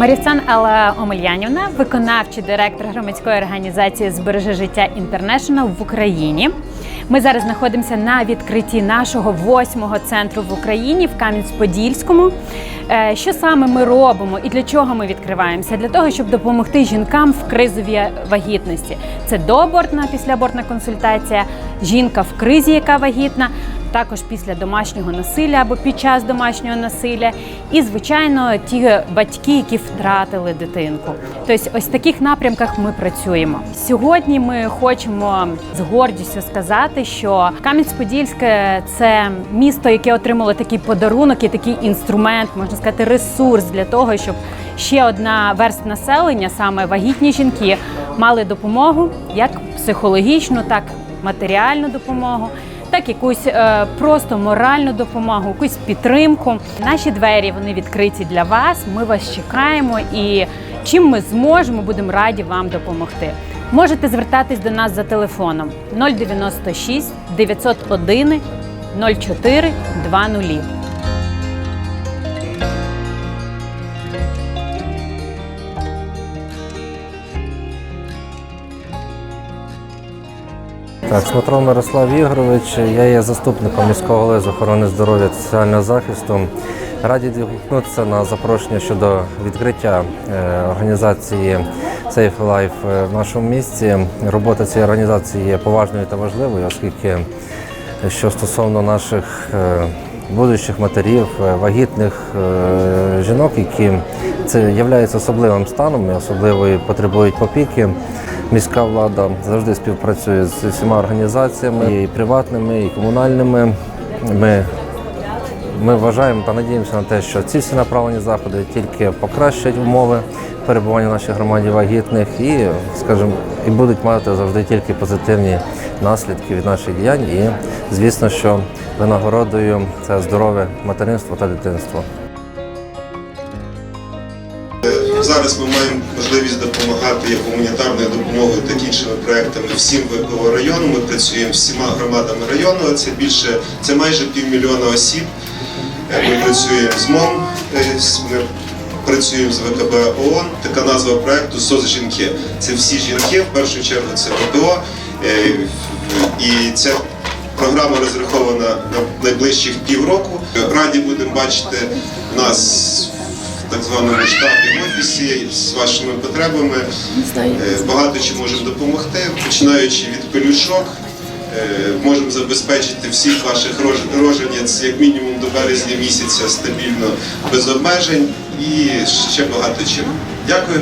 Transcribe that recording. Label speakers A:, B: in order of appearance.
A: Маріцан Алла Омельянівна, виконавчий директор громадської організації Збережи життя Інтернешнл в Україні. Ми зараз знаходимося на відкритті нашого восьмого центру в Україні в Кам'янськ-Подільському. Е, Що саме ми робимо і для чого ми відкриваємося? Для того, щоб допомогти жінкам в кризовій вагітності. Це доабортна, післяабортна консультація, жінка в кризі, яка вагітна, також після домашнього насилля або під час домашнього насилля, і звичайно ті батьки, які втратили дитинку. Тобто, ось в таких напрямках ми працюємо. Сьогодні ми хочемо з гордістю сказати, що Кам'янець-Подільське це місто, яке отримало такий подарунок і такий інструмент, можна сказати, ресурс для того, щоб ще одна верст населення, саме вагітні жінки, мали допомогу як психологічну, так і матеріальну допомогу так якусь е, просто моральну допомогу, якусь підтримку. Наші двері вони відкриті для вас. Ми вас чекаємо і чим ми зможемо, будемо раді вам допомогти. Можете звертатись до нас за телефоном 096 901 04 20.
B: Так, Смотров Мирослав Ігорович, я є заступником міського голови з охорони здоров'я та соціального захисту. Раді відгукнутися на запрошення щодо відкриття е, організації Safe Life е, в нашому місті. Робота цієї організації є поважною та важливою, оскільки що стосовно наших е, будущих матерів, е, вагітних е, жінок, які це є особливим станом і особливо потребують опіки. Міська влада завжди співпрацює з усіма організаціями, і приватними, і комунальними. Ми, ми вважаємо та надіємося на те, що ці всі направлені заходи тільки покращать умови перебування в нашій громаді вагітних і, скажімо, і будуть мати завжди тільки позитивні наслідки від наших діянь. І, звісно, що винагородою це здорове материнство та дитинство.
C: Зараз ми маємо можливість допомагати гуманітарною допомогою, так і іншими проектами всім ВПО району. Ми працюємо всіма громадами району. Це більше це майже півмільйона осіб. Е, Ми працюємо з МОН, е, ми працюємо з ВКБ ООН. Така назва проекту СОЗ жінки. Це всі жінки, в першу чергу це ВПО. Е, І ця програма розрахована на найближчих півроку. Раді будемо бачити нас так званому штабі в офісі з вашими потребами. Е, Багато чи можемо допомогти, починаючи від пелюшок. е, Можемо забезпечити всіх ваших роженець як мінімум до березня місяця стабільно без обмежень і ще багато чим. Дякую.